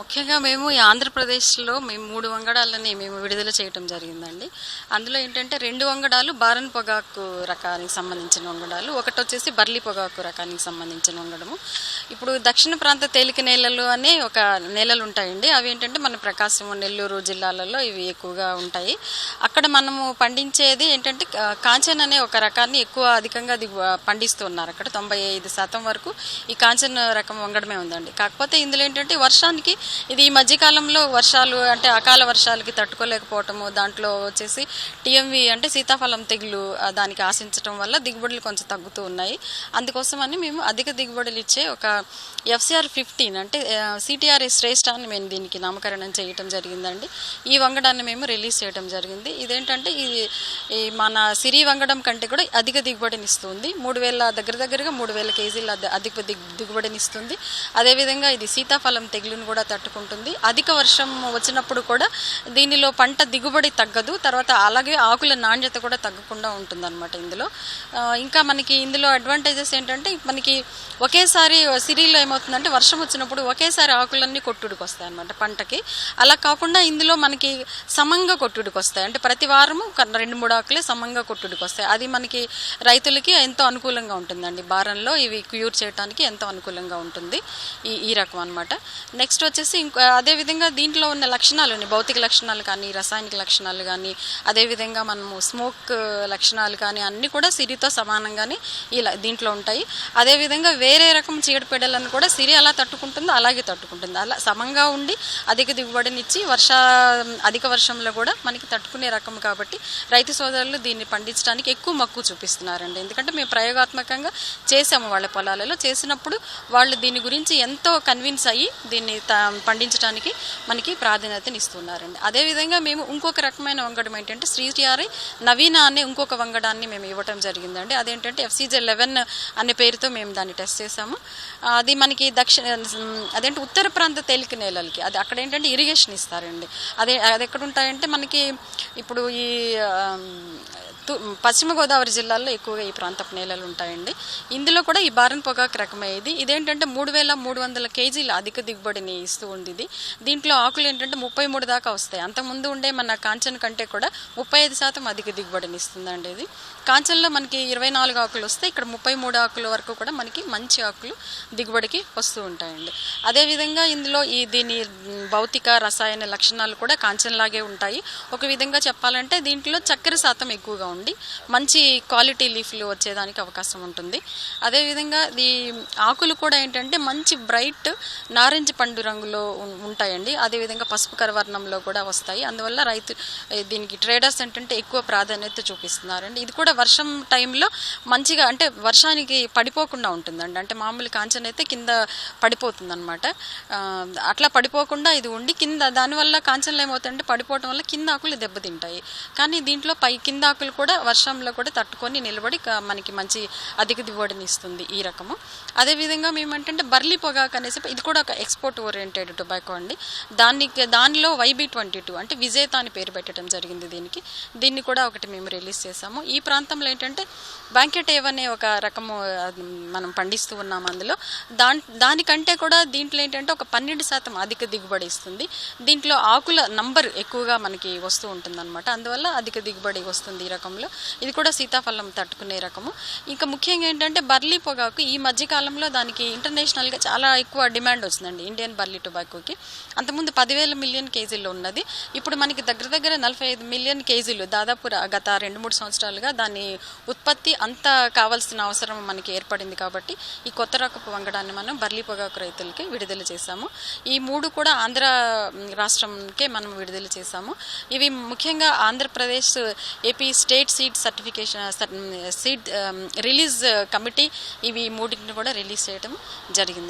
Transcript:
ముఖ్యంగా మేము ఈ ఆంధ్రప్రదేశ్లో మేము మూడు వంగడాలని మేము విడుదల చేయటం జరిగిందండి. అందులో ఏంటంటే రెండు వంగడాలు బారన్ పొగాకు రకానికి సంబంధించిన వంగడాలు ఒకటి వచ్చేసి బర్లీ పొగాకు రకానికి సంబంధించిన వంగడము. ఇప్పుడు దక్షిణ ప్రాంత తేలిక నేలలు అనే ఒక నేలలు ఉంటాయండి. అవి ఏంటంటే మన ప్రకాశం నెల్లూరు జిల్లాలలో ఇవి ఎక్కువగా ఉంటాయి. అక్కడ మనము పండించేది ఏంటంటే కాంచన్ అనే ఒక రకాన్ని ఎక్కువ అధికంగా దిగు పండిస్తూ ఉన్నారు. అక్కడ తొంభై ఐదు శాతం వరకు ఈ కాంచన్ రకం వంగడమే ఉందండి. కాకపోతే ఇందులో ఏంటంటే వర్షానికి ఇది ఈ మధ్యకాలంలో వర్షాలు అంటే అకాల వర్షాలకి తట్టుకోలేకపోవటము దాంట్లో వచ్చేసి టీఎంవి అంటే సీతాఫలం తెగులు దానికి ఆశించడం వల్ల దిగుబడులు కొంచెం తగ్గుతూ ఉన్నాయి. అందుకోసమని మేము అధిక దిగుబడులు ఇచ్చే ఒక ఎఫ్సిఆర్ ఫిఫ్టీన్ అంటే సిటిఆర్ శ్రేష్ఠ అని మేము దీనికి నామకరణం చేయటం జరిగిందండి. ఈ వంగడాన్ని మేము రిలీజ్ చేయడం జరిగింది. ఇదేంటంటే ఇది ఈ మన సిరి వంగడం కంటే కూడా అధిక దిగుబడిని ఇస్తుంది మూడు వేల దగ్గర దగ్గరగా మూడు వేల కేజీల అధిక దిగ్ దిగుబడిని ఇస్తుంది అదేవిధంగా ఇది సీతాఫలం తెగులును కూడా తట్టుకుంటుంది. అధిక వర్షం వచ్చినప్పుడు కూడా దీనిలో పంట దిగుబడి తగ్గదు. తర్వాత అలాగే ఆకుల నాణ్యత కూడా తగ్గకుండా ఉంటుంది అనమాట ఇందులో ఇంకా మనకి ఇందులో అడ్వాంటేజెస్ ఏంటంటే మనకి ఒకేసారి సిరిలో ఏమవుతుందంటే వర్షం వచ్చినప్పుడు ఒకేసారి ఆకులన్నీ కొట్టుడికి వస్తాయి అనమాట పంటకి. అలా కాకుండా ఇందులో మనకి సమంగా కొట్టుడికి వస్తాయి అంటే ప్రతి వారము రెండు మూడు ఆకులే సమంగా కొట్టుడికి వస్తాయి. అది మనకి రైతులకి ఎంతో అనుకూలంగా ఉంటుందండి. భారంలో ఇవి క్యూర్ చేయడానికి ఎంతో అనుకూలంగా ఉంటుంది. ఈ ఈ రకం అనమాట నెక్స్ట్ వచ్చేసి ఇంకో అదేవిధంగా దీంట్లో ఉన్న లక్షణాలు భౌతిక లక్షణాలు కానీ రసాయనిక లక్షణాలు కానీ అదేవిధంగా మనము స్మోక్ లక్షణాలు కానీ అన్నీ కూడా సిరితో సమానంగానే ఇలా దీంట్లో ఉంటాయి. అదేవిధంగా వేరే రకం చీడపీడలను కూడా సిరి ఎలా తట్టుకుంటుందో అలాగే తట్టుకుంటుంది. అలా సమంగా ఉండి అధిక దిగుబడినిచ్చి వర్ష అధిక వర్షంలో కూడా మనకి తట్టుకునే రకం కాబట్టి రైతు సోదరులు దీన్ని పండించడానికి ఎక్కువ మక్కువ చూపిస్తున్నారండి. ఎందుకంటే మేము ప్రయోగాత్మకంగా చేసాము వాళ్ళ పొలాలలో. చేసినప్పుడు వాళ్ళు దీని గురించి ఎంతో కన్విన్స్ అయ్యి దీన్ని త- పండించడానికి మనకి ప్రాధాన్యతనిస్తున్నారండి. అదేవిధంగా మేము ఇంకొక రకమైన వంగడం ఏంటంటే శ్రీటిఆర్ఐ నవీన అనే ఇంకొక వంగడాన్ని మేము ఇవ్వటం జరిగిందండి. అదేంటంటే ఎఫ్సీజే లెవెన్ అనే పేరుతో మేము దాన్ని టెస్ట్ చేసాము అది మనకి దక్షిణ అదేంటి ఉత్తర ప్రాంత తేలిక నేలలకి. అది అక్కడ ఏంటంటే ఇరిగేషన్ ఇస్తారండి. అదే అది ఎక్కడ ఉంటాయంటే మనకి ఇప్పుడు ఈ um, పశ్చిమ గోదావరి జిల్లాల్లో ఎక్కువగా ఈ ప్రాంతపు నేలలు ఉంటాయండి. ఇందులో కూడా ఈ బారన్ పొగాకు రకమే ఇది ఇదేంటంటే మూడు వేల మూడు వందల కేజీల అధిక దిగుబడిని ఇస్తూ ఉంది ఇది దీంట్లో ఆకులు ఏంటంటే ముప్పై మూడు దాకా వస్తాయి. అంతకుముందు ఉండే మన కాంచన్ కంటే కూడా ముప్పై ఐదు శాతం అధిక దిగుబడిని ఇస్తుందండి ఇది. కాంచన్లో మనకి ఇరవై నాలుగు ఆకులు వస్తాయి ఇక్కడ ముప్పై మూడు ఆకుల వరకు కూడా మనకి మంచి ఆకులు దిగుబడికి వస్తూ ఉంటాయండి. అదేవిధంగా ఇందులో ఈ దీని భౌతిక రసాయన లక్షణాలు కూడా కాంచన్లాగే ఉంటాయి. ఒక విధంగా చెప్పాలంటే దీంట్లో చక్కెర శాతం ఎక్కువగా ఉంటుంది ఉండి మంచి క్వాలిటీ లీఫ్లు వచ్చేదానికి అవకాశం ఉంటుంది. అదేవిధంగా ఈ ఆకులు కూడా ఏంటంటే మంచి బ్రైట్ నారింజ పండు రంగులో ఉంటాయండి. అదేవిధంగా పసుపు కరవర్ణంలో కూడా వస్తాయి. అందువల్ల రైతు దీనికి ట్రేడర్స్ ఏంటంటే ఎక్కువ ప్రాధాన్యత చూపిస్తున్నారండి. ఇది కూడా వర్షం టైంలో మంచిగా అంటే వర్షానికి పడిపోకుండా ఉంటుందండి. అంటే మామూలు కాంచన అయితే కింద పడిపోతుంది అనమాట అట్లా పడిపోకుండా ఇది ఉండి కింద దానివల్ల కాంచనలు ఏమవుతాయంటే పడిపోవడం వల్ల కింద ఆకులు దెబ్బతింటాయి. కానీ దీంట్లో పై కింద ఆకులు కూడా వర్షంలో కూడా తట్టుకొని నిలబడి మనకి మంచి అధిక దిగుబడిని ఇస్తుంది ఈ రకము. అదేవిధంగా మేము ఏంటంటే బర్లీ పొగాకు అనేసి ఇది కూడా ఒక ఎక్స్పోర్ట్ ఓరియంటెడ్ టొబాకో అండి. దానికి దానిలో వైబీ ట్వంటీ టూ అంటే విజేత అని పేరు పెట్టడం జరిగింది దీనికి. దీన్ని కూడా ఒకటి మేము రిలీజ్ చేసాము ఈ ప్రాంతంలో ఏంటంటే బ్యాంకెటేవ్ అనే ఒక రకము మనం పండిస్తూ ఉన్నాము అందులో. దాన్ దానికంటే కూడా దీంట్లో ఏంటంటే ఒక పన్నెండు శాతం అధిక దిగుబడి ఇస్తుంది. దీంట్లో ఆకుల నంబర్ ఎక్కువగా మనకి వస్తూ ఉంటుందన్నమాట. అందువల్ల అధిక దిగుబడి వస్తుంది ఈ రకం రకంలో. ఇది కూడా సీతాఫలం తట్టుకునే రకము. ఇంకా ముఖ్యంగా ఏంటంటే బర్లీ పొగాకు ఈ మధ్య కాలంలో దానికి ఇంటర్నేషనల్గా చాలా ఎక్కువ డిమాండ్ వచ్చిందండి ఇండియన్ బర్లీ టొబాకోకి. అంతకుముందు పదివేల మిలియన్ కేజీలు ఉన్నది. ఇప్పుడు మనకి దగ్గర దగ్గర నలభై ఐదు మిలియన్ కేజీలు దాదాపు గత రెండు మూడు సంవత్సరాలుగా దాని ఉత్పత్తి అంత కావాల్సిన అవసరం మనకి ఏర్పడింది కాబట్టి ఈ కొత్త రకపు వంగడాన్ని మనం బర్లీ పొగాకు రైతులకి విడుదల చేశాము. ఈ మూడు కూడా ఆంధ్ర రాష్ట్రంకే మనం విడుదల చేశాము. ఇవి ముఖ్యంగా Andhra Pradesh AP state seed certification seed release committee ఇవి మూడింటిని కూడా రిలీజ్ చేయడం జరిగిందండి.